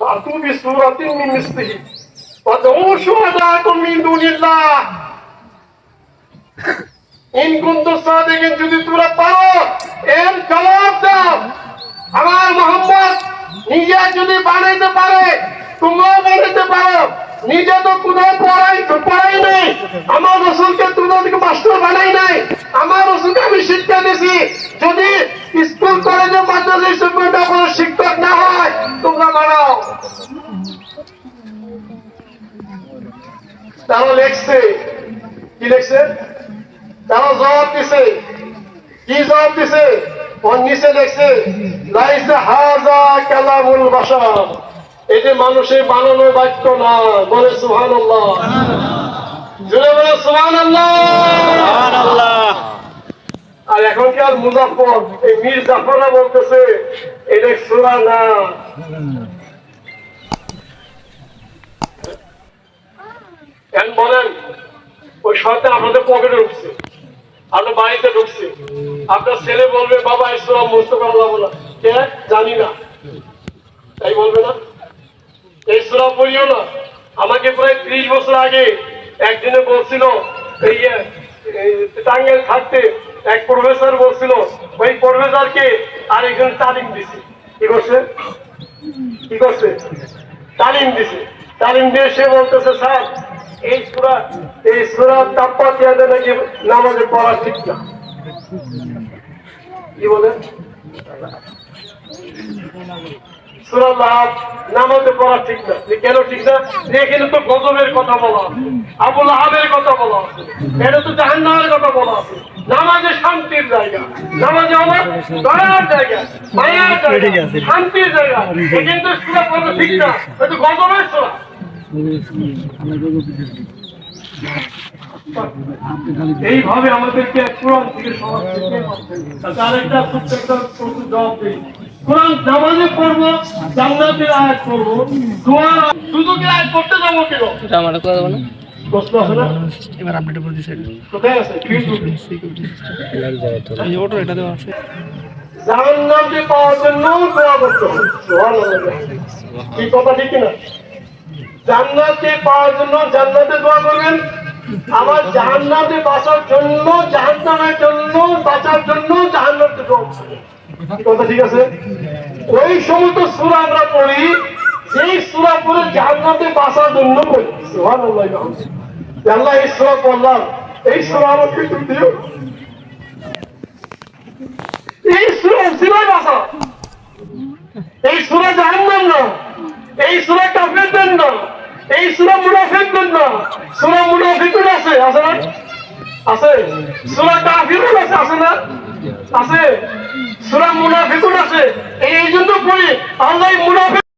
فأتوا بسورة من مثله وادعوا شهداءكم من دون الله in কুনতুম সাদিকিন যদি তোমরা পারো নিজে তো কোনো পড়াই পড়াই নাই। আমার রসুলকে তোমাদেরকে মাস্টার বানাই নাই। আমার রসুলকে আমি শিক্ষা দিছি। যদি স্কুল, কলেজে মাদ্রাসা স্টুডেন্টরা কোনো শিক্ষক না হয়, তোমরা বানাও। তারা লেখছে। কি লেখছে? তারা জবাব দিছে। কি জবাব দিছে? ওর নিচে লেখছে, লাইসা হাজা কালামুল বাসার এই যে মানুষের বানানো বাক্য না বলে সুহান জুড়ে বলে সুহান আর মুজাফর এই মীর জাফররা বলতেছে এটা সুরা না। এখন বলেন ওই শয়তান আপনাদের পকেটে ঢুকছে। আপনার বাড়িতে ঢুকছে। আপনার ছেলে বলবে বাবা ইসলাম মুস্তফা আল্লাহ বলা কে? জানি না তাই বলবে না এই সুরা পড়িও না, আমাকে প্রায় ত্রিশ বছর আগে একদিনে বলছিল, এই টাঙ্গের খাটতে এক প্রফেসর বলছিল, ওই প্রফেসরকে আর একজন তালিম দিছে। কি করছে? কি করছে? তালিম দিছে। তালিম দিয়ে সে বলতেছে, স্যার, এই সুরা এই সুরা তাপ্পা চেয়ারে নাকি নামাজে পড়া ঠিক না। কি বলে? সুরা লাভ নামাজে পড়া ঠিক না। কেন ঠিক না? এখানে তো গজবের কথা বলা আছে আবুল আহাবের কথা বলা আছে এটা তো জাহান্নামের কথা বলা আছে। নামাজে শান্তির জায়গা। নামাজে আমার দয়ার জায়গা মায়ার জায়গা শান্তির সুরা পড়া ঠিক না এটা গজবের সুরা। এইভাবে আমাদেরকে কোরআন থেকে সমাজ থেকে তার একটা প্রশ্ন জবাব দিই কোরআন নামাজে পড়ব জান্নাতের আয়াত পড়ব দোয়ার সুযোগের আয়াত পড়তে যাব কেন? এটা আমার কথা বলো প্রশ্ন এবার আপডেট করে দিছে কোথায় আছে? ফেসবুকে। এই অটো এটা দেওয়া আছে পাওয়ার জন্য দোয়া করতে হবে। সুবহানাল্লাহ। কি কথা ঠিক না জান্নাতকে পাওয়ার জন্য জান্নাতে দোয়া করবেন? আবার জাহান্নামে বাঁচার জন্য, জাহান্নামের জন্য, বাঁচার জন্য জাহান্নামকে দোয়া কথা ঠিক আছে? ওই সমস্ত সূরা আমরা পড়ি যেই সূরা পড়ে জাহান্নামে বাঁচার জন্য পড়ি আল্লাহ এই সূরা পড়লাম। এই সূরা আমাকে তুমি দিও। এই সুরা সিলাই বাসা এই সুরা জাহান্নাম না। এই সুরা কাফেরদের না। এই সুরা মুনাফিক না সুরা মুনাফিক আছে আছে না? আছে। সুরা কাফির আছে আছে না? আছে। সুরা মুনাফিকুন আছে। এই জন্য পড়ি, আল্লাহ মুনাফিক